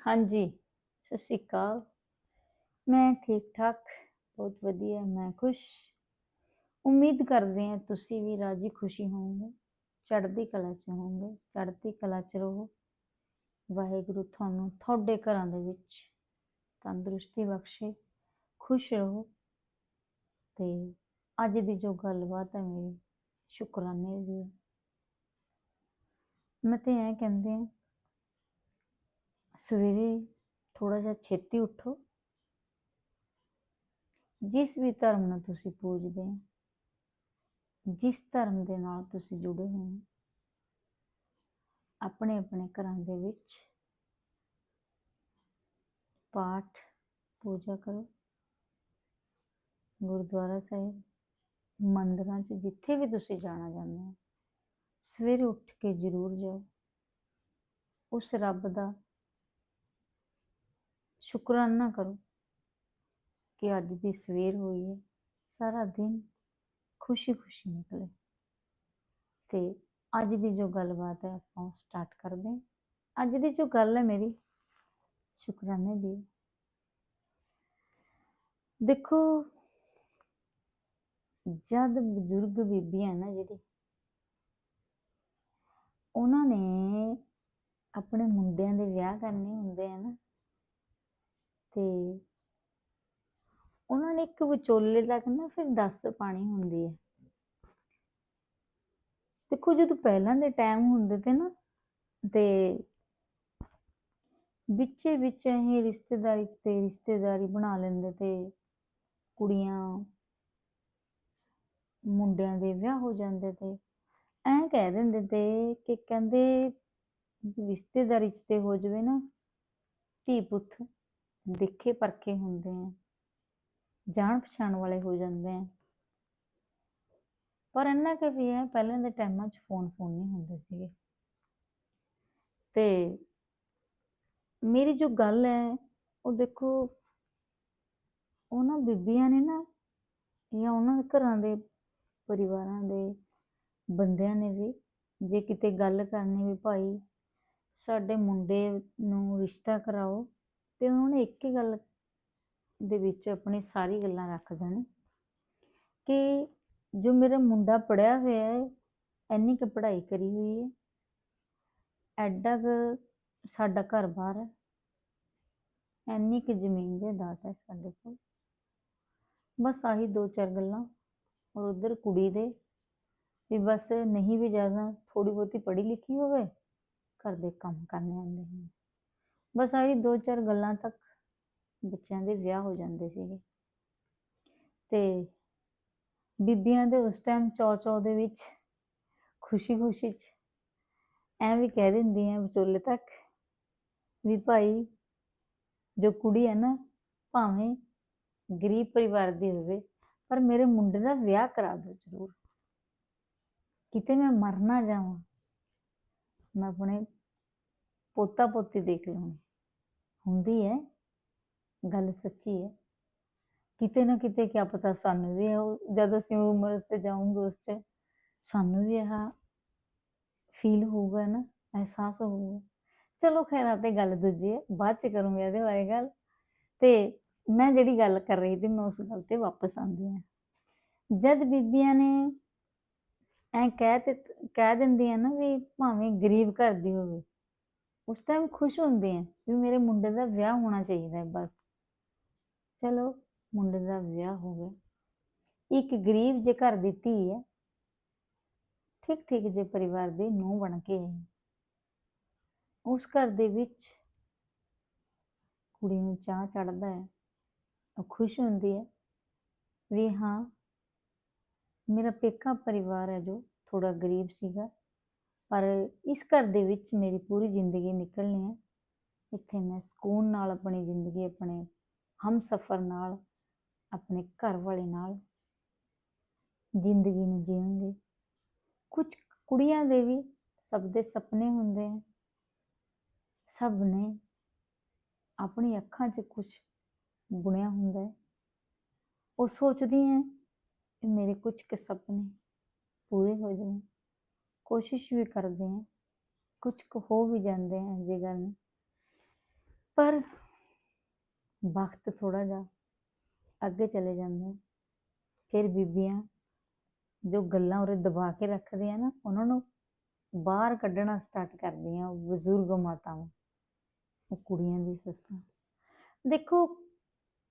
ਹਾਂਜੀ, ਸਤਿ ਸ਼੍ਰੀ ਅਕਾਲ। ਮੈਂ ਠੀਕ ਠਾਕ ਬਹੁਤ ਵਧੀਆ, ਮੈਂ ਖੁਸ਼। ਉਮੀਦ ਕਰਦੇ ਹਾਂ ਤੁਸੀਂ ਵੀ ਰਾਜੀ ਖੁਸ਼ੀ ਹੋਵੋਗੇ, ਚੜ੍ਹਦੀ ਕਲਾ ਚ ਹੋਵੋਗੇ, ਚੜ੍ਹਦੀ ਕਲਾ ਚ ਰਹੋ। ਵਾਹਿਗੁਰੂ ਤੁਹਾਨੂੰ ਤੁਹਾਡੇ ਘਰਾਂ ਦੇ ਵਿੱਚ ਤੰਦਰੁਸਤੀ ਬਖਸ਼ੇ, ਖੁਸ਼ ਰਹੋ। ਤੇ ਅੱਜ ਦੀ ਜੋ ਗੱਲਬਾਤ ਹੈ, ਮੇਰੀ ਸ਼ੁਕਰਾਨੇ ਦੀ ਮੈਂ ਤੇ ਐ ਕਹਿੰਦੇ ਆ ਸਵੇਰੇ ਥੋੜਾ ਜਿਹਾ ਛੇਤੀ ਉੱਠੋ। ਜਿਸ ਵੀ ਧਰਮ ਨੂੰ ਤੁਸੀਂ ਪੂਜਦੇ ਹੋ, ਜਿਸ ਧਰਮ ਦੇ ਨਾਲ ਤੁਸੀਂ ਜੁੜੇ ਹੋ ਆਪਣੇ ਆਪਣੇ ਘਰਾਂ ਦੇ ਵਿੱਚ ਪਾਠ, ਪੂਜਾ ਕਰੋ। ਗੁਰਦੁਆਰਾ ਸਾਹਿਬ, ਮੰਦਰਾਂ 'ਚ ਜਿੱਥੇ ਵੀ ਤੁਸੀਂ ਜਾਣਾ ਚਾਹੁੰਦੇ ਹੋ, ਸਵੇਰੇ ਉੱਠ ਕੇ ਜ਼ਰੂਰ ਜਾਓ। ਉਸ ਰੱਬ ਦਾ ਸ਼ੁਕਰਾਨਾ ਕਰੋ ਕਿ ਅੱਜ ਦੀ ਸਵੇਰ ਹੋਈ ਹੈ, ਸਾਰਾ ਦਿਨ ਖੁਸ਼ੀ ਖੁਸ਼ੀ ਨਿਕਲੇ। ਤੇ ਅੱਜ ਦੀ ਜੋ ਗੱਲਬਾਤ ਹੈ, ਆਪਾਂ ਸਟਾਰਟ ਕਰਦੇ ਹਾਂ। ਅੱਜ ਦੀ ਜੋ ਗੱਲ ਹੈ ਮੇਰੀ, ਸ਼ੁਕਰਾਨੇ ਦੀ। ਦੇਖੋ, ਜਦ ਬਜ਼ੁਰਗ ਬੀਬੀਆਂ ਨਾ ਜਿਹੜੀ, ਉਹਨਾਂ ਨੇ ਆਪਣੇ ਮੁੰਡਿਆਂ ਦੇ ਵਿਆਹ ਕਰਨੇ ਹੁੰਦੇ ਆ ਨਾ ਤੇ ਉਹਨਾਂ ਨੇ ਇੱਕ ਵਿਚੋਲੇ ਤੱਕ ਨਾ ਫਿਰ ਦੱਸ ਪਾਣੀ ਹੁੰਦੀ ਹੈ। ਦੇਖੋ ਜਦੋਂ ਪਹਿਲਾਂ ਦੇ ਟਾਈਮ ਹੁੰਦੇ ਤੇ ਨਾ ਤੇ ਵਿੱਚੇ ਵਿੱਚ ਅਸੀਂ ਰਿਸ਼ਤੇਦਾਰੀ ਚ ਤੇ ਰਿਸ਼ਤੇਦਾਰੀ ਬਣਾ ਲੈਂਦੇ ਤੇ ਕੁੜੀਆਂ ਮੁੰਡਿਆਂ ਦੇ ਵਿਆਹ ਹੋ ਜਾਂਦੇ ਤੇ ਐਂ ਕਹਿ ਦਿੰਦੇ ਤੇ ਕਿ ਕਹਿੰਦੇ ਰਿਸ਼ਤੇਦਾਰੀ ਚ ਤੇ ਹੋ ਜਵੇ ਨਾ ਧੀ ਪੁੱਤ। ਦੇਖੇ ਪਰਖੇ ਹੁੰਦੇ ਆ, ਜਾਣ ਪਛਾਣ ਵਾਲੇ ਹੋ ਜਾਂਦੇ ਆ। ਪਰ ਇੰਨਾ ਕਿ ਵੀ ਹੈ, ਪਹਿਲਾਂ ਦੇ ਟਾਈਮਾਂ 'ਚ ਫੋਨ ਫੋਨ ਨਹੀਂ ਹੁੰਦੇ ਸੀਗੇ। ਤੇ ਮੇਰੀ ਜੋ ਗੱਲ ਹੈ, ਉਹ ਦੇਖੋ, ਉਹਨਾਂ ਬੀਬੀਆਂ ਨੇ ਨਾ ਜਾਂ ਉਹਨਾਂ ਘਰਾਂ ਦੇ ਪਰਿਵਾਰਾਂ ਦੇ ਬੰਦਿਆਂ ਨੇ ਵੀ, ਜੇ ਕਿਤੇ ਗੱਲ ਕਰਨੀ ਵੀ ਭਾਈ, ਸਾਡੇ ਮੁੰਡੇ ਨੂੰ ਰਿਸ਼ਤਾ ਕਰਾਓ ਤੇ ਉਹਨਾਂ ਨੇ ਇੱਕ ਹੀ ਗੱਲ ਦੇ ਵਿੱਚ ਆਪਣੀ ਸਾਰੀ ਗੱਲਾਂ ਰੱਖ ਦੇਣੀ ਕਿ ਜੋ ਮੇਰਾ ਮੁੰਡਾ ਪੜਿਆ ਹੋਇਆ ਹੈ, ਇੰਨੀ ਕੁ ਪੜ੍ਹਾਈ ਕਰੀ ਹੋਈ ਹੈ, ਐਡਾ ਕੁ ਸਾਡਾ ਘਰ-ਬਾਰ ਹੈ, ਇੰਨੀ ਕੁ ਜ਼ਮੀਨ ਜਾਇਦਾਦ ਹੈ ਸਾਡੇ ਕੋਲ। ਬਸ ਆਹੀ ਦੋ ਚਾਰ ਗੱਲਾਂ ਔਰ ਉਧਰ ਕੁੜੀ ਦੇ ਵੀ ਬਸ ਨਹੀਂ ਵੀ ਜ਼ਿਆਦਾ ਥੋੜੀ ਬਹੁਤੀ ਪੜ੍ਹੀ ਲਿਖੀ ਹੋਵੇ, ਘਰ ਦੇ ਕੰਮ ਕਰਨੇ ਆਉਂਦੇ ਨੇ। ਬਸ ਆਹੀ ਦੋ ਚਾਰ ਗੱਲਾਂ ਤੱਕ ਬੱਚਿਆਂ ਦੇ ਵਿਆਹ ਹੋ ਜਾਂਦੇ ਸੀਗੇ। ਤੇ ਬੀਬੀਆਂ ਦੇ ਉਸ ਟਾਈਮ ਚੌ ਚੌ ਦੇ ਵਿੱਚ ਖੁਸ਼ੀ ਖੁਸ਼ੀ ਚ ਐਂ ਵੀ ਕਹਿ ਦਿੰਦੀਆਂ ਵਿਚੋਲੇ ਤੱਕ ਵੀ ਭਾਈ ਜੋ ਕੁੜੀ ਹੈ ਨਾ, ਭਾਵੇਂ ਗਰੀਬ ਪਰਿਵਾਰ ਦੀ ਹੋਵੇ, ਪਰ ਮੇਰੇ ਮੁੰਡੇ ਦਾ ਵਿਆਹ ਕਰਾ ਦਿਓ ਜ਼ਰੂਰ। ਕਿਤੇ ਮੈਂ ਮਰ ਨਾ ਜਾਵਾਂ, ਮੈਂ ਆਪਣੇ ਪੋਤਾ ਪੋਤੀ ਦੇਖ ਲਵਾਂਗੀ ਹੁੰਦੀ ਹੈ, ਗੱਲ ਸੱਚੀ ਹੈ। ਕਿਤੇ ਨਾ ਕਿਤੇ ਕਿਆ ਪਤਾ ਸਾਨੂੰ ਵੀ ਉਹ, ਜਦ ਅਸੀਂ ਉਹ ਉਮਰ 'ਚ ਜਾਊਂਗੇ ਉਸ 'ਚ, ਸਾਨੂੰ ਵੀ ਇਹ ਫੀਲ ਹੋਊਗਾ ਨਾ, ਅਹਿਸਾਸ ਹੋਊਗਾ। ਚਲੋ ਖੈਰ, ਆ ਤੇ ਗੱਲ ਦੂਜੀ ਹੈ, ਬਾਅਦ 'ਚ ਕਰੂੰਗੀ ਇਹਦੇ ਬਾਰੇ ਗੱਲ। ਤੇ ਮੈਂ ਜਿਹੜੀ ਗੱਲ ਕਰ ਰਹੀ ਸੀ, ਮੈਂ ਉਸ ਗੱਲ ਤੇ ਵਾਪਸ ਆਉਂਦੀ ਹਾਂ। ਜਦ ਬੀਬੀਆਂ ਨੇ ਐ ਕਹਿ ਤੇ ਕਹਿ ਦਿੰਦੀਆਂ ਨਾ ਵੀ ਭਾਵੇਂ ਗਰੀਬ ਘਰ ਦੀ ਹੋਵੇ ਉਸ ਟਾਈਮ ਖੁਸ਼ ਹੁੰਦੇ ਆ ਵੀ ਮੇਰੇ ਮੁੰਡੇ ਦਾ ਵਿਆਹ ਹੋਣਾ ਚਾਹੀਦਾ ਹੈ ਬਸ ਚਲੋ ਮੁੰਡੇ ਦਾ ਵਿਆਹ ਹੋ ਗਿਆ ਇੱਕ ਗਰੀਬ ਜੇ ਘਰ ਦੀ ਧੀ ਹੈ ਠੀਕ ਠੀਕ ਜੇ ਪਰਿਵਾਰ ਦੀ ਨੂੰ ਬਣ ਕੇ ਉਸ ਘਰ ਦੇ ਵਿੱਚ ਕੁੜੀ ਨੂੰ ਚਾਹ ਚੜਦਾ ਹੈ ਉਹ ਖੁਸ਼ ਹੁੰਦੀ ਹੈ ਵੀ ਹਾਂ ਮੇਰਾ ਪੇਕਾ ਪਰਿਵਾਰ ਹੈ ਜੋ ਥੋੜਾ ਗਰੀਬ ਸੀਗਾ ਪਰ ਇਸ ਘਰ ਦੇ ਵਿੱਚ ਮੇਰੀ ਪੂਰੀ ਜ਼ਿੰਦਗੀ ਨਿਕਲਣੀ ਹੈ। ਇੱਥੇ ਮੈਂ ਸਕੂਨ ਨਾਲ ਆਪਣੀ ਜ਼ਿੰਦਗੀ, ਆਪਣੇ ਹਮਸਫਰ ਨਾਲ, ਆਪਣੇ ਘਰ ਵਾਲੇ ਨਾਲ ਜ਼ਿੰਦਗੀ ਨੂੰ ਜੀਵਾਂਗੇ। ਕੁਝ ਕੁੜੀਆਂ ਦੇ ਵੀ ਸਭ ਦੇ ਸੁਪਨੇ ਹੁੰਦੇ ਆ। ਸਭ ਨੇ ਆਪਣੀ ਅੱਖਾਂ 'ਚ ਕੁਝ ਬੁਣਿਆ ਹੁੰਦਾ ਹੈ। ਉਹ ਸੋਚਦੀ ਹੈ ਕਿ ਮੇਰੇ ਕੁਝ ਕੁ ਸੁਪਨੇ ਪੂਰੇ ਹੋ ਜਾਣ। ਕੋਸ਼ਿਸ਼ ਵੀ ਕਰਦੇ ਹਾਂ, ਕੁਝ ਕੁ ਹੋ ਵੀ ਜਾਂਦੇ हैं ਜੀ ਗੱਲ ਨਹੀਂ। ਪਰ ਵਕਤ ਥੋੜਾ ਜਿਹਾ ਅੱਗੇ ਚਲੇ ਜਾਂਦਾ ਫਿਰ ਬੀਬੀਆਂ ਜੋ ਗੱਲਾਂ ਉਰੇ ਦਬਾ ਕੇ ਰੱਖਦੇ ਆ ਨਾ, ਉਹਨਾਂ ਨੂੰ ਬਾਹਰ ਕੱਢਣਾ ਸਟਾਰਟ ਕਰਦੀਆਂ ਬਜ਼ੁਰਗ ਮਾਤਾਵਾਂ, ਉਹ ਕੁੜੀਆਂ ਦੀ ਸੱਸਾਂ। ਦੇਖੋ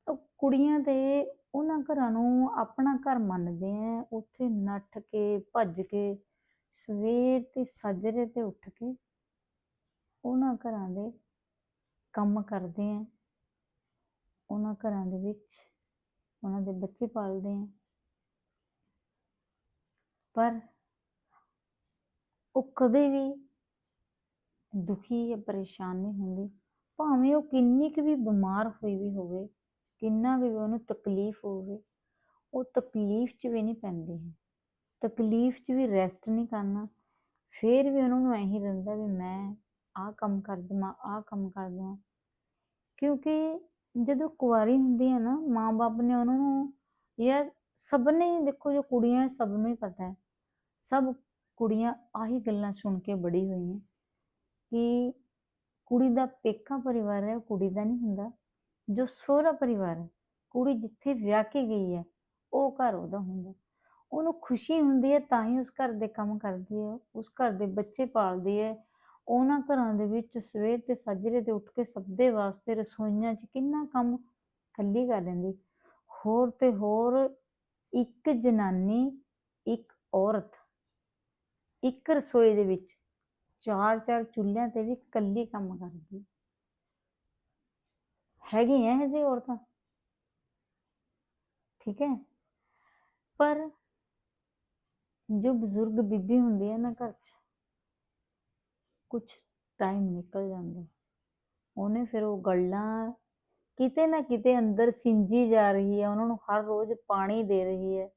ਕੁੜੀਆਂ ਦੇ ਉਹਨਾਂ ਘਰਾਂ ਨੂੰ ਆਪਣਾ ਘਰ ਮੰਨਦੇ ਆ, ਉੱਥੇ ਨੱਠ ਕੇ, ਭੱਜ ਕੇ ਸਵੇਰ ਤੇ ਸਾਜਰੇ ਤੇ ਉੱਠ ਕੇ ਉਹਨਾਂ ਘਰਾਂ ਦੇ ਕੰਮ ਕਰਦੇ ਆ। ਉਹਨਾਂ ਘਰਾਂ ਦੇ ਵਿੱਚ ਉਹਨਾਂ ਦੇ ਬੱਚੇ ਪਾਲਦੇ ਆ। ਪਰ ਉਹ ਕਦੇ ਵੀ ਦੁਖੀ ਜਾਂ ਪਰੇਸ਼ਾਨ ਨਹੀਂ ਹੁੰਦੀ। ਭਾਵੇਂ ਉਹ ਕਿੰਨੀ ਕੁ ਵੀ ਬਿਮਾਰ ਹੋਈ ਵੀ ਹੋਵੇ, ਕਿੰਨਾ ਵੀ ਉਹਨੂੰ ਤਕਲੀਫ ਹੋਵੇ, ਉਹ ਤਕਲੀਫ 'ਚ ਵੀ ਨਹੀਂ ਪੈਂਦੀ। ਹੈ ਤਕਲੀਫ 'ਚ ਵੀ ਰੈਸਟ ਨਹੀਂ ਕਰਨਾ, ਫਿਰ ਵੀ ਉਹਨਾਂ ਨੂੰ ਇਹੀ ਰਹਿੰਦਾ ਵੀ ਮੈਂ ਆਹ ਕੰਮ ਕਰ ਦੇਵਾਂ, ਆਹ ਕੰਮ ਕਰ ਦੇਵਾਂ। ਕਿਉਂਕਿ ਜਦੋਂ ਕੁਆਰੀ ਹੁੰਦੀ ਹੈ ਨਾ, ਮਾਂ-ਬਾਪ ਨੇ ਉਹਨਾਂ ਨੂੰ ਯਾਰ ਸਭ ਨੇ ਦੇਖੋ ਜੋ ਕੁੜੀਆਂ ਸਭ ਨੂੰ ਹੀ ਪਤਾ ਹੈ, ਸਭ ਕੁੜੀਆਂ ਆਹੀ ਗੱਲਾਂ ਸੁਣ ਕੇ ਬੜੀ ਹੋਈਆਂ ਕਿ ਕੁੜੀ ਦਾ ਪੇਕਾ ਪਰਿਵਾਰ ਹੈ, ਉਹ ਕੁੜੀ ਦਾ ਨਹੀਂ ਹੁੰਦਾ, ਜੋ ਸਹੁਰਾ ਪਰਿਵਾਰ ਹੈ, ਕੁੜੀ ਜਿੱਥੇ ਵਿਆਹ ਕੇ ਗਈ ਹੈ, ਉਹ ਘਰ ਉਹਦਾ ਹੁੰਦਾ। ਉਹਨੂੰ ਖੁਸ਼ੀ ਹੁੰਦੀ ਹੈ, ਤਾਂ ਹੀ ਉਸ ਘਰ ਦੇ ਕੰਮ ਕਰਦੀ ਹੈ, ਉਸ ਘਰ ਦੇ ਬੱਚੇ ਪਾਲਦੀ ਹੈ। ਉਹਨਾਂ ਘਰਾਂ ਦੇ ਵਿੱਚ ਸਵੇਰ ਤੇ ਸਾਜਰੇ ਤੇ ਉੱਠ ਕੇ ਸਭ ਦੇ ਵਾਸਤੇ ਰਸੋਈਆਂ 'ਚ ਕਿੰਨਾ ਕੰਮ ਇਕੱਲੀ ਕਰ ਲੈਂਦੀ। ਹੋਰ ਤੇ ਹੋਰ ਇੱਕ ਜਨਾਨੀ, ਇੱਕ ਔਰਤ, ਇੱਕ ਰਸੋਈ ਦੇ ਵਿੱਚ ਚਾਰ ਚਾਰ ਚੁੱਲ੍ਹਿਆਂ ਤੇ ਵੀ ਇਕੱਲੀ ਕੰਮ ਕਰਦੀ। ਹੈਗੀਆਂ ਇਹ ਜਿਹੀ ਔਰਤਾਂ? ਠੀਕ ਹੈ ਪਰ ਜੋ ਬਜ਼ੁਰਗ ਬੀਬੀ ਹੁੰਦੀ ਹੈ ਨਾ ਘਰ 'ਚ ਕੁਝ ਟਾਈਮ ਨਿਕਲ ਜਾਂਦਾ। ਉਹਨੇ ਫਿਰ ਉਹ ਗੱਲਾਂ ਕਿਤੇ ਨਾ ਕਿਤੇ ਅੰਦਰ ਸਿੰਜੀ ਜਾ ਰਹੀ ਹੈ, ਉਹਨਾਂ ਨੂੰ ਹਰ ਰੋਜ਼ ਪਾਣੀ ਦੇ ਰਹੀ ਹੈ।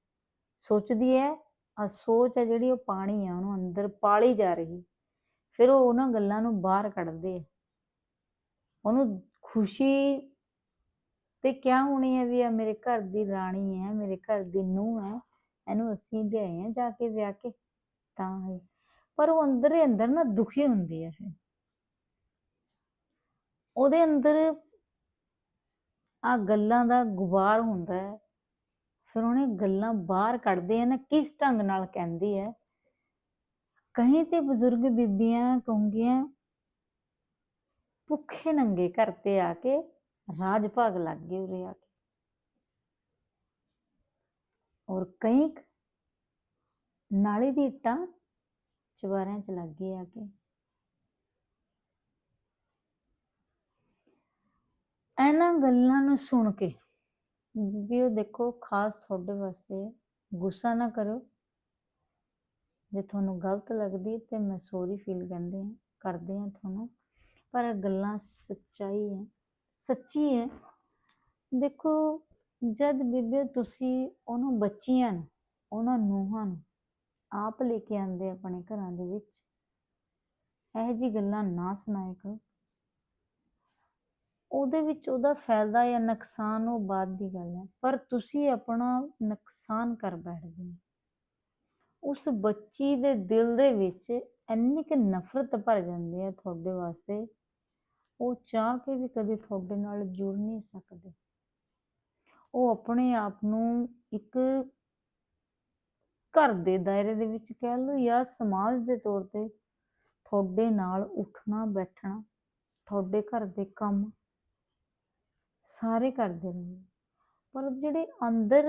ਸੋਚਦੀ ਹੈ ਆ ਸੋਚ ਹੈ ਜਿਹੜੀ ਉਹ ਪਾਣੀ ਹੈ ਉਹਨੂੰ ਅੰਦਰ ਪਾਲੀ ਜਾ ਰਹੀ। ਫਿਰ ਉਹ ਉਹਨਾਂ ਗੱਲਾਂ ਨੂੰ ਬਾਹਰ ਕੱਢਦੇ ਹੈ ਉਹਨੂੰ ਖੁਸ਼ੀ ਤੇ ਕਿਆ ਹੋਣੀ ਹੈ ਵੀ ਆ ਮੇਰੇ ਘਰ ਦੀ ਰਾਣੀ ਹੈ, ਮੇਰੇ ਘਰ ਦੀ ਨੂੰਹ ਹੈ। ਇਹਨੂੰ ਅਸੀਂ ਲਿਆਏ ਆ ਜਾ ਕੇ ਵਿਆਹ ਕੇ, ਤਾਂ ਹੈ ਪਰ ਉਹ ਅੰਦਰ ਹੀ ਅੰਦਰ ਨਾ ਦੁਖੀ ਹੁੰਦੀ ਹੈ ਫਿਰ। ਉਹਦੇ ਅੰਦਰ ਆ ਗੱਲਾਂ ਦਾ ਗੁਬਾਰ ਹੁੰਦਾ ਹੈ। ਫਿਰ ਉਹਨੇ ਗੱਲਾਂ ਬਾਹਰ ਕੱਢਦੇ ਆ ਨਾ, ਕਿਸ ਢੰਗ ਨਾਲ ਕਹਿੰਦੀ ਹੈ। ਕਹੀਂ ਤੇ ਬਜ਼ੁਰਗ ਬੀਬੀਆਂ ਕਹੂੰਗੀਆਂ, ਭੁੱਖੇ ਨੰਗੇ ਘਰ ਤੇ ਆ ਕੇ ਰਾਜ ਭਾਗ ਲੱਗ ਗਏ ਉਰੇ ਆ ਕੇ ਔਰ ਕਈ ਕੁ ਨਾਲੀ ਦੀ ਇੱਟਾਂ ਚਵਾਰਿਆਂ ਚ ਲੱਗ ਗਈ ਆ ਕੇ। ਇਹਨਾਂ ਗੱਲਾਂ ਨੂੰ ਸੁਣ ਕੇ ਵੀ ਉਹ ਦੇਖੋ ਖਾਸ ਤੁਹਾਡੇ ਵਾਸਤੇ ਗੁੱਸਾ ਨਾ ਕਰੋ ਜੇ ਤੁਹਾਨੂੰ ਗਲਤ ਲੱਗਦੀ ਤੇ ਮੈਂ ਸੌਰੀ ਫੀਲ ਕਹਿੰਦੇ ਆ, ਕਰਦੇ ਆ ਤੁਹਾਨੂੰ। ਪਰ ਗੱਲਾਂ ਸੱਚਾਈ ਹੈ, ਸੱਚੀ ਹੈ। ਦੇਖੋ ਜਦ ਬੀਬੇ ਤੁਸੀਂ ਉਹਨੂੰ ਬੱਚੀਆਂ ਨੂੰ, ਉਹਨਾਂ ਨੂੰਹਾਂ ਨੂੰ ਆਪ ਲੈ ਕੇ ਆਂਦੇ ਆਪਣੇ ਘਰਾਂ ਦੇ ਵਿੱਚ, ਇਹੋ ਜੀ ਗੱਲਾਂ ਨਾ ਸੁਣਾਇਆ ਕਰੋ। ਉਹਦੇ ਵਿੱਚ ਉਹਦਾ ਫਾਇਦਾ ਜਾਂ ਨੁਕਸਾਨ ਉਹ ਬਾਅਦ ਦੀ ਗੱਲ ਹੈ, ਪਰ ਤੁਸੀਂ ਆਪਣਾ ਨੁਕਸਾਨ ਕਰ ਬੈਠਦੇ ਹੋ। ਉਸ ਬੱਚੀ ਦੇ ਦਿਲ ਦੇ ਵਿੱਚ ਇੰਨੀ ਕਿ ਨਫ਼ਰਤ ਭਰ ਜਾਂਦੀ ਹੈ ਤੁਹਾਡੇ ਵਾਸਤੇ, ਉਹ ਚਾਹ ਕੇ ਵੀ ਕਦੇ ਤੁਹਾਡੇ ਨਾਲ ਜੁੜ ਨਹੀਂ ਸਕਦੇ। ਉਹ ਆਪਣੇ ਆਪ ਨੂੰ ਇੱਕ ਘਰ ਦੇ ਦਾਇਰੇ ਦੇ ਵਿੱਚ ਕਹਿ ਲਓ ਜਾਂ ਸਮਾਜ ਦੇ ਤੌਰ ਤੇ ਤੁਹਾਡੇ ਨਾਲ ਉੱਠਣਾ, ਬੈਠਣਾ, ਤੁਹਾਡੇ ਘਰ ਦੇ ਕੰਮ ਸਾਰੇ ਕਰਦੇ ਰਹੇ ਪਰ ਜਿਹੜੇ ਅੰਦਰ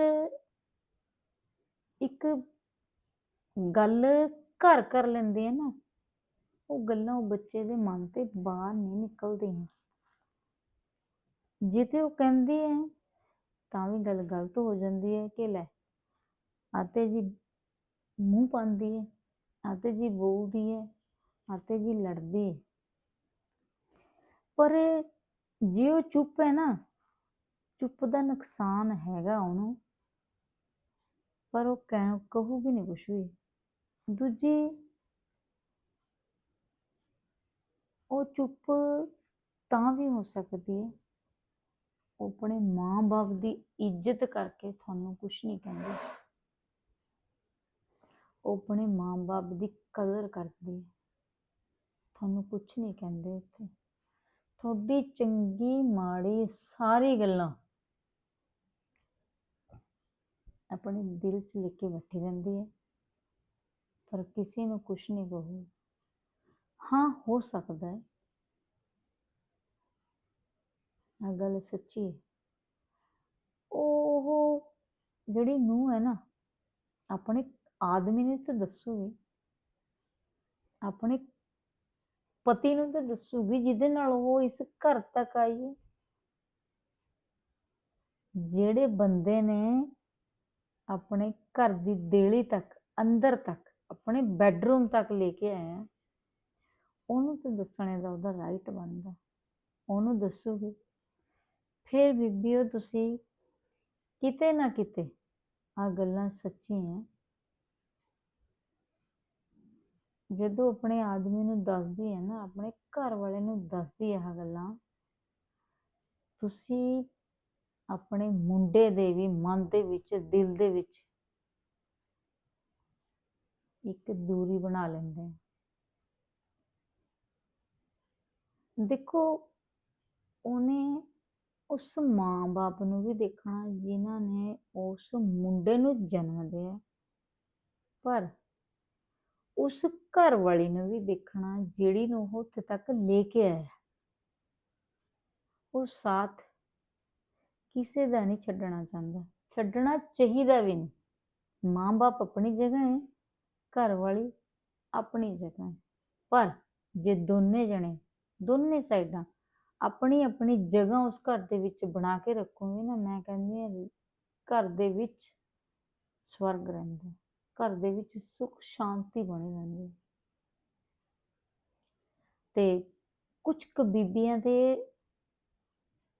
ਇੱਕ ਗੱਲ ਘਰ ਕਰ ਲੈਂਦੇ ਆ ਨਾ, ਉਹ ਗੱਲਾਂ ਉਹ ਬੱਚੇ ਦੇ ਮਨ ਤੇ ਬਾਹਰ ਨਹੀਂ ਨਿਕਲਦੀਆਂ। ਜੇ ਤੇ ਉਹ ਕਹਿੰਦੇ ਹੈ ਤਾਂ ਵੀ ਗੱਲ ਗਲਤ ਹੋ ਜਾਂਦੀ ਹੈ ਕਿ ਲੈ ਆਤੇ ਜੀ ਮੂੰਹ ਪਾਉਂਦੀ ਹੈ, ਆਤੇ ਜੀ ਬੋਲਦੀ ਹੈ, ਆਤੇ ਜੀ ਲੜਦੀ ਹੈ। ਪਰ ਜੇ ਉਹ ਚੁੱਪ ਹੈ ਨਾ, ਚੁੱਪ ਦਾ ਨੁਕਸਾਨ ਹੈਗਾ ਉਹਨੂੰ, ਪਰ ਉਹ ਕਹਿ ਕਹੂਗੀ ਨਹੀਂ ਕੁਛ ਵੀ। ਦੂਜੀ, ਉਹ ਚੁੱਪ ਤਾਂ ਵੀ ਹੋ ਸਕਦੀ ਹੈ। ਉਹ ਆਪਣੇ ਮਾਂ-ਬਾਪ ਦੀ ਇੱਜ਼ਤ ਕਰਕੇ ਤੁਹਾਨੂੰ ਕੁਝ ਨਹੀਂ ਕਹਿੰਦੇ। ਉਹ ਆਪਣੇ ਮਾਂ-ਬਾਪ ਦੀ ਕਦਰ ਕਰਦੇ ਹੈ ਤੁਹਾਨੂੰ ਕੁਝ ਨਹੀਂ ਕਹਿੰਦੇ ਉੱਥੇ ਤੁਹਾਡੀ ਚੰਗੀ, ਮਾੜੀ ਸਾਰੀ ਗੱਲਾਂ ਆਪਣੇ ਦਿਲ 'ਚ ਲੈ ਕੇ ਬੈਠੀ ਰਹਿੰਦੀ ਹੈ। ਪਰ ਕਿਸੇ ਨੂੰ ਕੁਝ ਨਹੀਂ ਕਹੋ ਹਾਂ, ਹੋ ਸਕਦਾ ਹੈ ਆ ਗੱਲ ਸੱਚੀ ਹੈ ਉਹ ਜਿਹੜੀ ਨੂੰਹ ਹੈ ਨਾ, ਆਪਣੇ ਆਦਮੀ ਨੇ ਤਾਂ ਦੱਸੂਗੀ। ਆਪਣੇ ਪਤੀ ਨੂੰ ਤਾਂ ਦੱਸੂਗੀ, ਜਿਹਦੇ ਨਾਲ ਉਹ ਇਸ ਘਰ ਤੱਕ ਆਈ ਹੈ ਜਿਹੜੇ ਬੰਦੇ ਨੇ ਆਪਣੇ ਘਰ ਦੀ ਦੇਲੀ ਤੱਕ, ਅੰਦਰ ਤੱਕ, ਆਪਣੇ ਬੈੱਡਰੂਮ ਤੱਕ ਲੈ ਕੇ ਆਇਆ, ਉਹਨੂੰ ਤਾਂ ਦੱਸਣੇ ਦਾ ਉਹਦਾ ਰਾਈਟ ਬਣਦਾ। ਉਹਨੂੰ ਦੱਸੂਗੀ ਫਿਰ ਬੀਬੀਓ ਤੁਸੀਂ ਕਿਤੇ ਨਾ ਕਿਤੇ ਆ ਗੱਲਾਂ ਸੱਚੀਆਂ ਜਦੋਂ ਆਪਣੇ ਆਦਮੀ ਨੂੰ ਦੱਸਦੀ ਹੈ ਨਾ, ਆਪਣੇ ਘਰ ਵਾਲੇ ਨੂੰ ਦੱਸਦੀ ਹੈ ਆ ਗੱਲਾਂ, ਤੁਸੀਂ ਆਪਣੇ ਮੁੰਡੇ ਦੇ ਵੀ ਮਨ ਦੇ ਵਿੱਚ, ਦਿਲ ਦੇ ਵਿੱਚ ਇੱਕ ਦੂਰੀ ਬਣਾ ਲੈਂਦੇ ਆ ਦੇਖੋ, ਉਹਨੇ ਉਸ ਮਾਂ-ਬਾਪ ਨੂੰ ਵੀ ਦੇਖਣਾ ਜਿਨ੍ਹਾਂ ਨੇ ਉਸ ਮੁੰਡੇ ਨੂੰ ਜਨਮ ਦਿਆ। ਪਰ ਉਸ ਘਰ ਵਾਲੀ ਨੂੰ ਵੀ ਦੇਖਣਾ ਜਿਹੜੀ ਨੂੰ ਉਹ ਉੱਥੇ ਤੱਕ ਲੈ ਕੇ ਆਇਆ। ਉਹ ਸਾਥ ਕਿਸੇ ਦਾ ਨਹੀਂ ਛੱਡਣਾ ਚਾਹੁੰਦਾ। ਛੱਡਣਾ ਚਾਹੀਦਾ ਵੀ ਨਹੀਂ। ਮਾਂ-ਬਾਪ ਆਪਣੀ ਜਗ੍ਹਾ ਹੈ ਘਰ ਵਾਲੀ ਆਪਣੀ ਜਗ੍ਹਾ ਹੈ। ਪਰ ਜੇ ਦੋਨੇ ਜਣੇ, ਦੋਨੇ ਸਾਈਡਾਂ ਆਪਣੀ ਆਪਣੀ ਜਗ੍ਹਾ ਉਸ ਘਰ ਦੇ ਵਿੱਚ ਬਣਾ ਕੇ ਰੱਖੋਗੇ ਨਾ, ਮੈਂ ਕਹਿੰਦੀ ਹਾਂ ਘਰ ਦੇ ਵਿੱਚ ਸਵਰਗ ਰਹਿੰਦਾ ਘਰ ਦੇ ਵਿੱਚ ਸੁੱਖ ਸ਼ਾਂਤੀ ਬਣੀ ਰਹਿੰਦੀ ਤੇ ਕੁਝ ਕੁ ਬੀਬੀਆਂ ਦੇ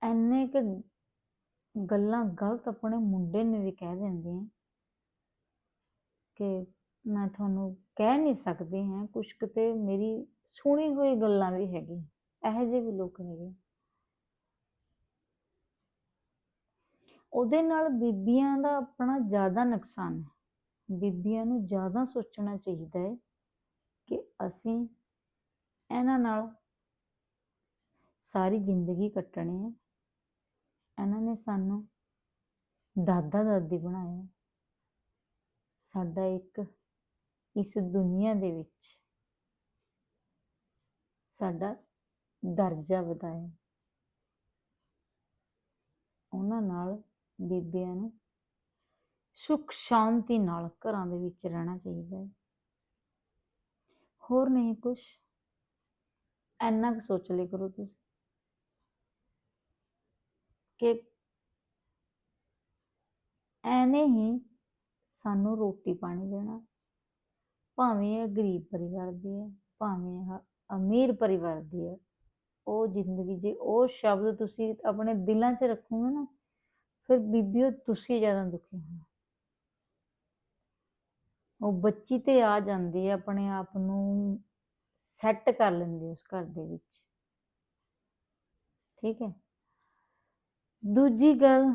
ਐਨੇ ਕੁ ਗੱਲਾਂ ਗਲਤ ਆਪਣੇ ਮੁੰਡੇ ਨੂੰ ਵੀ ਕਹਿ ਦਿੰਦੀਆਂ ਕਿ ਮੈਂ ਤੁਹਾਨੂੰ ਕਹਿ ਨਹੀਂ ਸਕਦੀ ਹਾਂ, ਕੁਝ ਕਿਤੇ ਮੇਰੀ ਸੁਣੀ ਹੋਈ ਗੱਲਾਂ ਵੀ ਹੈਗੀ ਇਹੋ ਜਿਹੇ ਵੀ ਲੋਕ ਹੈਗੇ। ਉਹਦੇ ਨਾਲ ਬੀਬੀਆਂ ਦਾ ਆਪਣਾ ਜ਼ਿਆਦਾ ਨੁਕਸਾਨ ਹੈ। ਬੀਬੀਆਂ ਨੂੰ ਜ਼ਿਆਦਾ ਸੋਚਣਾ ਚਾਹੀਦਾ ਹੈ ਕਿ ਅਸੀਂ ਇਹਨਾਂ ਨਾਲ ਸਾਰੀ ਜ਼ਿੰਦਗੀ ਕੱਟਣੀ ਹੈ। ਇਹਨਾਂ ਨੇ ਸਾਨੂੰ ਦਾਦਾ ਦਾਦੀ ਬਣਾਇਆ ਸਾਡਾ ਇੱਕ ਇਸ ਦੁਨੀਆ ਦੇ ਵਿੱਚ ਸਾਡਾ ਦਰਜਾ ਵਧਾਇਆ ਉਹਨਾਂ ਨਾਲ ਬੀਬੀਆਂ ਨੂੰ ਸੁੱਖ ਸ਼ਾਂਤੀ ਨਾਲ ਘਰਾਂ ਦੇ ਵਿੱਚ ਰਹਿਣਾ ਚਾਹੀਦਾ ਹੈ। ਹੋਰ ਨਹੀਂ ਕੁਝ ਐਨਾ ਕੁ ਸੋਚ ਲਿਆ ਕਰੋ ਤੁਸੀਂ ਕਿ ਐਨੇ ਹੀ ਸਾਨੂੰ ਰੋਟੀ ਪਾਣੀ ਦੇਣਾ, ਭਾਵੇਂ ਇਹ ਗਰੀਬ ਪਰਿਵਾਰ ਦੀ ਹੈ, ਭਾਵੇਂ ਇਹ ਅਮੀਰ ਪਰਿਵਾਰ ਦੀ ਹੈ ਉਹ ਜ਼ਿੰਦਗੀ, ਜੇ ਉਹ ਸ਼ਬਦ ਤੁਸੀਂ ਆਪਣੇ ਦਿਲਾਂ 'ਚ ਰੱਖੋਗੇ ਨਾ, ਫਿਰ ਬੀਬੀਓ ਤੁਸੀਂ ਜ਼ਿਆਦਾ ਦੁਖੀ ਹੋਣਾ। ਉਹ ਬੱਚੀ ਤੇ ਆ ਜਾਂਦੀ ਹੈ, ਆਪਣੇ ਆਪ ਨੂੰ ਸੈੱਟ ਕਰ ਲੈਂਦੀ ਉਸ ਘਰ ਦੇ ਵਿੱਚ। ਠੀਕ ਹੈ? ਦੂਜੀ ਗੱਲ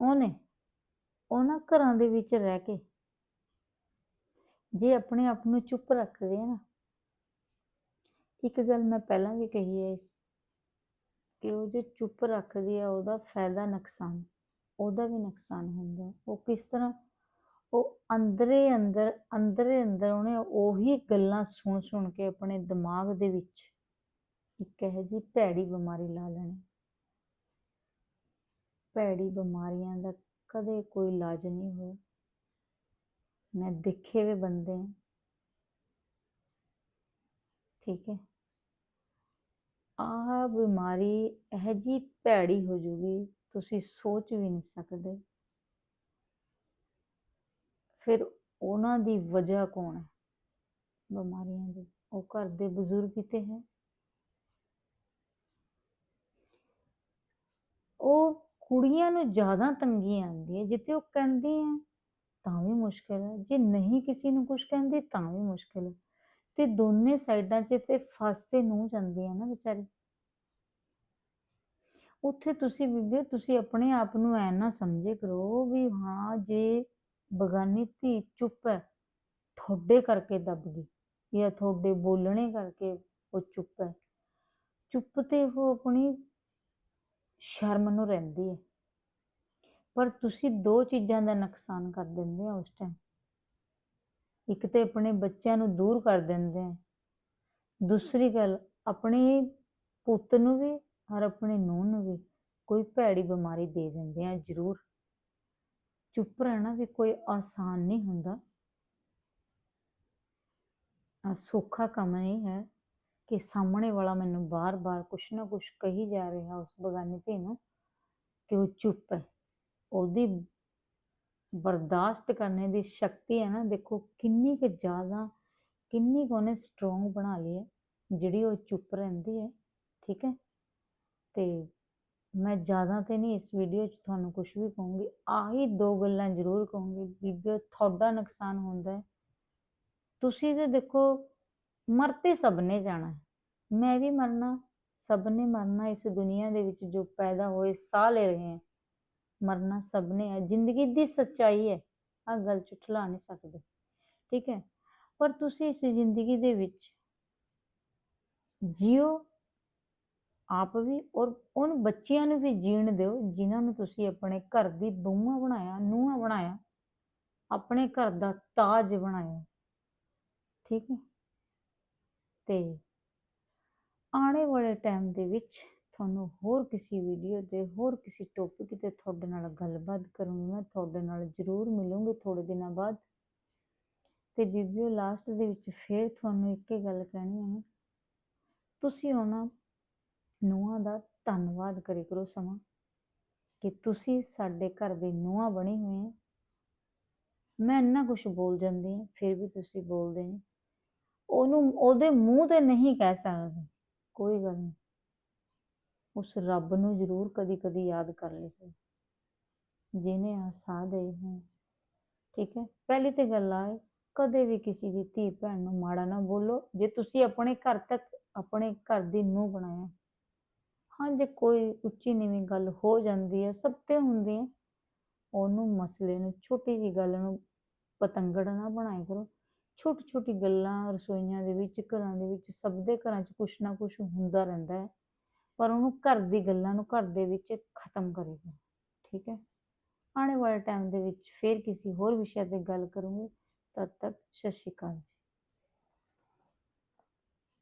ਉਹਨੇ ਉਹਨਾਂ ਘਰਾਂ ਦੇ ਵਿੱਚ ਰਹਿ ਕੇ, ਜੇ ਆਪਣੇ ਆਪ ਨੂੰ ਚੁੱਪ ਰੱਖਦੇ ਆ ਨਾ ਇੱਕ ਗੱਲ ਮੈਂ ਪਹਿਲਾਂ ਵੀ ਕਹੀ ਹੈ ਇਸ ਕਿ ਉਹ ਜੋ ਚੁੱਪ ਰੱਖਦੀ ਆ ਉਹਦਾ ਫਾਇਦਾ ਨੁਕਸਾਨ, ਉਹਦਾ ਵੀ ਨੁਕਸਾਨ ਹੁੰਦਾ। ਉਹ ਕਿਸ ਤਰ੍ਹਾਂ, ਉਹ ਅੰਦਰੇ ਅੰਦਰ ਅੰਦਰੇ ਅੰਦਰ ਉਹਨੇ ਉਹੀ ਗੱਲਾਂ ਸੁਣ ਸੁਣ ਕੇ ਆਪਣੇ ਦਿਮਾਗ ਦੇ ਵਿੱਚ ਇੱਕ ਇਹੋ ਜਿਹੀ ਭੈੜੀ ਬਿਮਾਰੀ ਲਾ ਲੈਣੀ। ਭੈੜੀ ਬਿਮਾਰੀਆਂ ਦਾ ਕਦੇ ਕੋਈ ਇਲਾਜ ਨਹੀਂ ਹੋਇਆ। ਮੈਂ ਦੇਖੇ ਵੇ ਬੰਦੇ ਹੈ। ਠੀਕ ਹੈ। ਆਹ ਬਿਮਾਰੀ ਇਹ ਜੀ ਭੈੜੀ ਹੋ ਜੂਗੀ, ਤੁਸੀਂ ਸੋਚ ਵੀ ਨਹੀਂ ਸਕਦੇ। ਫਿਰ ਉਹਨਾਂ ਦੀ ਵਜ੍ਹਾ ਕੌਣ ਹੈ ਬਿਮਾਰੀਆਂ ਦੀ? ਉਹ ਘਰ ਦੇ ਬਜ਼ੁਰਗ ਹੀ ਤੇ ਹੈ। ਉਹ ਕੁੜੀਆਂ ਨੂੰ ਜ਼ਿਆਦਾ ਤੰਗੀ ਆਉਂਦੀ ਹੈ ਜਿੱਤੇ ਉਹ ਕਹਿੰਦੀ ਹੈ ਤਾਂ ਵੀ ਮੁਸ਼ਕਿਲ ਹੈ। ਜੇ ਨਹੀਂ ਕਿਸੇ ਨੂੰ ਕੁਝ ਕਹਿੰਦੀ ਤਾਂ ਵੀ ਮੁਸ਼ਕਿਲ ਹੈ। ਤੇ ਦੋਨੇ ਸਾਈਡਾਂ 'ਚ ਤੇ ਫਸਤੇ ਨੂੰ ਜਾਂਦੇ ਆ ਨਾ ਵਿਚਾਰੇ। ਉੱਥੇ ਤੁਸੀਂ ਬੀਬੀ, ਤੁਸੀਂ ਆਪਣੇ ਆਪ ਨੂੰ ਐ ਨਾ ਸਮਝੇ ਕਰੋ ਵੀ ਹਾਂ, ਜੇ ਬਗਾਨੀ ਧੀ ਚੁੱਪ ਹੈ, ਤੁਹਾਡੇ ਕਰਕੇ ਦੱਬ ਗਈ ਜਾਂ ਤੁਹਾਡੇ ਬੋਲਣੇ ਕਰਕੇ ਉਹ ਚੁੱਪ ਹੈ। ਚੁੱਪ ਤੇ ਉਹ ਆਪਣੀ ਸ਼ਰਮ ਨੂੰ ਰਹਿੰਦੀ ਹੈ। ਪਰ ਤੁਸੀਂ ਦੋ ਚੀਜ਼ਾਂ ਦਾ ਨੁਕਸਾਨ ਕਰ ਦਿੰਦੇ ਆ ਉਸ ਟਾਈਮ ਇੱਕ ਤੇ ਆਪਣੇ ਬੱਚਿਆਂ ਨੂੰ ਦੂਰ ਕਰ ਦਿੰਦੇ ਆ। ਦੂਸਰੀ ਗੱਲ, ਆਪਣੇ ਪੁੱਤ ਨੂੰ ਵੀ ਔਰ ਆਪਣੇ ਨੂੰਹ ਨੂੰ ਵੀ ਕੋਈ ਭੈੜੀ ਬਿਮਾਰੀ ਦੇ ਦਿੰਦੇ ਆ, ਜ਼ਰੂਰ। ਚੁੱਪ ਰਹਿਣਾ ਵੀ ਕੋਈ ਆਸਾਨ ਨਹੀਂ ਹੁੰਦਾ। ਆ ਸੌਖਾ ਕੰਮ ਨਹੀਂ ਹੈ ਕਿ ਸਾਹਮਣੇ ਵਾਲਾ ਮੈਨੂੰ ਬਾਰ-ਬਾਰ ਕੁਛ ਨਾ ਕੁਛ ਕਹੀ ਜਾ ਰਿਹਾ ਉਸ ਬਗਾਨੀ ਧੀ ਨੂੰ ਕਿ ਉਹ ਚੁੱਪ ਹੈ। ਉਹਦੀ ਬਰਦਾਸ਼ਤ ਕਰਨੇ ਦੀ ਸ਼ਕਤੀ ਹੈ ਨਾ, ਦੇਖੋ ਕਿੰਨੀ ਕੁ ਜ਼ਿਆਦਾ, ਕਿੰਨੀ ਕੁ ਉਹਨੇ ਸਟਰੋਂਗ ਬਣਾ ਲਈ ਹੈ, ਜਿਹੜੀ ਉਹ ਚੁੱਪ ਰਹਿੰਦੀ ਹੈ, ਠੀਕ ਹੈ? ਤੇ ਮੈਂ ਜ਼ਿਆਦਾ ਤੇ ਨਹੀਂ ਇਸ ਵੀਡੀਓ 'ਚ ਤੁਹਾਨੂੰ ਕੁਝ ਵੀ ਕਹੂੰਗੀ, ਆਹੀ ਦੋ ਗੱਲਾਂ ਜ਼ਰੂਰ ਕਹੂੰਗੀ ਬੀਬੀਓ ਤੁਹਾਡਾ ਨੁਕਸਾਨ ਹੁੰਦਾ ਹੈ। ਤੁਸੀਂ ਤੇ ਦੇਖੋ ਮਰ ਤੇ ਸਭ ਨੇ ਜਾਣਾ ਹੈ। ਮੈਂ ਵੀ ਮਰਨਾ ਸਭ ਨੇ ਮਰਨਾ ਇਸ ਦੁਨੀਆ ਦੇ ਵਿੱਚ ਜੋ ਪੈਦਾ ਹੋਏ ਸਾਹ ਲੈ ਰਹੇ ਹੈ। ਮਰਨਾ ਸਭ ਨੇ ਹੈ। ਜ਼ਿੰਦਗੀ ਦੀ ਸੱਚਾਈ ਹੈ। ਆ ਗੱਲ ਝੁਠਲਾ ਨਹੀਂ ਸਕਦੇ। ਠੀਕ ਹੈ। ਪਰ ਤੁਸੀਂ ਇਸ ਜ਼ਿੰਦਗੀ ਦੇ ਵਿੱਚ ਜਿਓ, ਆਪ ਵੀ ਔਰ ਉਨ ਬੱਚਿਆਂ ਨੂੰ ਵੀ ਜੀਣ ਦਿਓ ਜਿਨ੍ਹਾਂ ਨੂੰ ਤੁਸੀਂ ਆਪਣੇ ਘਰ ਦੀ ਬਹੂਆਂ ਬਣਾਇਆ, ਨੂੰਹਾਂ ਬਣਾਇਆ, ਆਪਣੇ ਘਰ ਦਾ ਤਾਜ ਬਣਾਇਆ। ਠੀਕ ਹੈ। ਤੇ ਆਉਣੇ ਵਾਲੇ ਟਾਈਮ ਦੇ ਵਿੱਚ ਤੁਹਾਨੂੰ ਹੋਰ ਕਿਸੇ ਵੀਡੀਓ ਤੇ ਹੋਰ ਕਿਸੇ ਟੌਪਿਕ ਤੇ ਤੁਹਾਡੇ ਨਾਲ ਗੱਲਬਾਤ ਕਰੂੰਗੀ, ਮੈਂ ਤੁਹਾਡੇ ਨਾਲ ਜ਼ਰੂਰ ਮਿਲੂੰਗੀ ਥੋੜੇ ਦਿਨਾਂ ਬਾਅਦ। ਤੇ ਵੀਡੀਓ ਲਾਸਟ ਦੇ ਵਿੱਚ ਫੇਰ ਤੁਹਾਨੂੰ ਇੱਕ ਹੀ ਗੱਲ ਕਹਿਣੀ ਹੈ ਤੁਸੀਂ ਉਹਨਾਂ ਨੂੰਹਾਂ ਦਾ ਧੰਨਵਾਦ ਕਰੇ ਕਰੋ ਸਮਾਂ, ਕਿ ਤੁਸੀਂ ਸਾਡੇ ਘਰ ਦੇ ਨੂੰਹਾਂ ਬਣੇ ਹੋਏ ਹੈ ਮੈਂ ਇੰਨਾ ਕੁਝ ਬੋਲ ਜਾਂਦੀ ਹਾਂ ਫਿਰ ਵੀ ਤੁਸੀਂ ਬੋਲਦੇ ਨੇ ਉਹਨੂੰ, ਉਹਦੇ ਮੂੰਹ ਤੇ ਨਹੀਂ ਕਹਿ ਸਕਦੇ, ਕੋਈ ਗੱਲ ਨਹੀਂ। ਉਸ ਰੱਬ ਨੂੰ ਜ਼ਰੂਰ ਕਦੀ ਕਦੀ ਯਾਦ ਕਰ ਲਿਓ ਜਿਹਨੇ ਆ ਸਾਹ ਦੇ ਹੈ ਠੀਕ ਹੈ, ਪਹਿਲੀ ਤੇ ਗੱਲ ਆ, ਕਦੇ ਵੀ ਕਿਸੇ ਦੀ ਧੀ ਭੈਣ ਨੂੰ ਮਾੜਾ ਨਾ ਬੋਲੋ। ਜੇ ਤੁਸੀਂ ਆਪਣੇ ਘਰ ਤੱਕ ਆਪਣੇ ਘਰ ਦੀ ਨੂੰਹ ਬਣਾਇਆ, ਹਾਂ, ਜੇ ਕੋਈ ਉੱਚੀ ਨੀਵੀਂ ਗੱਲ ਹੋ ਜਾਂਦੀ ਹੈ, ਸਭ ਤੇ ਹੁੰਦੀ ਹੈ, ਉਹਨੂੰ ਮਸਲੇ ਨੂੰ, ਛੋਟੀ ਜੀ ਗੱਲ ਨੂੰ ਪਤੰਗੜ ਨਾ ਬਣਾਇਆ ਕਰੋ। ਛੋਟੀ ਛੋਟੀ ਗੱਲਾਂ ਰਸੋਈਆਂ ਦੇ ਵਿੱਚ, ਘਰਾਂ ਦੇ ਵਿੱਚ, ਸਭ ਦੇ ਘਰਾਂ 'ਚ ਕੁਛ ਨਾ ਕੁਛ ਹੁੰਦਾ ਰਹਿੰਦਾ ਹੈ। ਪਰ ਉਹਨੂੰ ਘਰ ਦੀ ਗੱਲਾਂ ਨੂੰ ਘਰ ਦੇ ਵਿੱਚ ਖਤਮ ਕਰੇਗਾ, ਠੀਕ ਹੈ? ਆਉਣ ਵਾਲੇ ਟਾਈਮ ਦੇ ਵਿੱਚ ਫੇਰ ਕਿਸੇ ਹੋਰ ਵਿਸ਼ੇ ਤੇ ਗੱਲ ਕਰੂੰਗੀ, ਤਦ ਤੱਕ ਸਤਿ ਸ਼੍ਰੀ ਅਕਾਲ ਜੀ।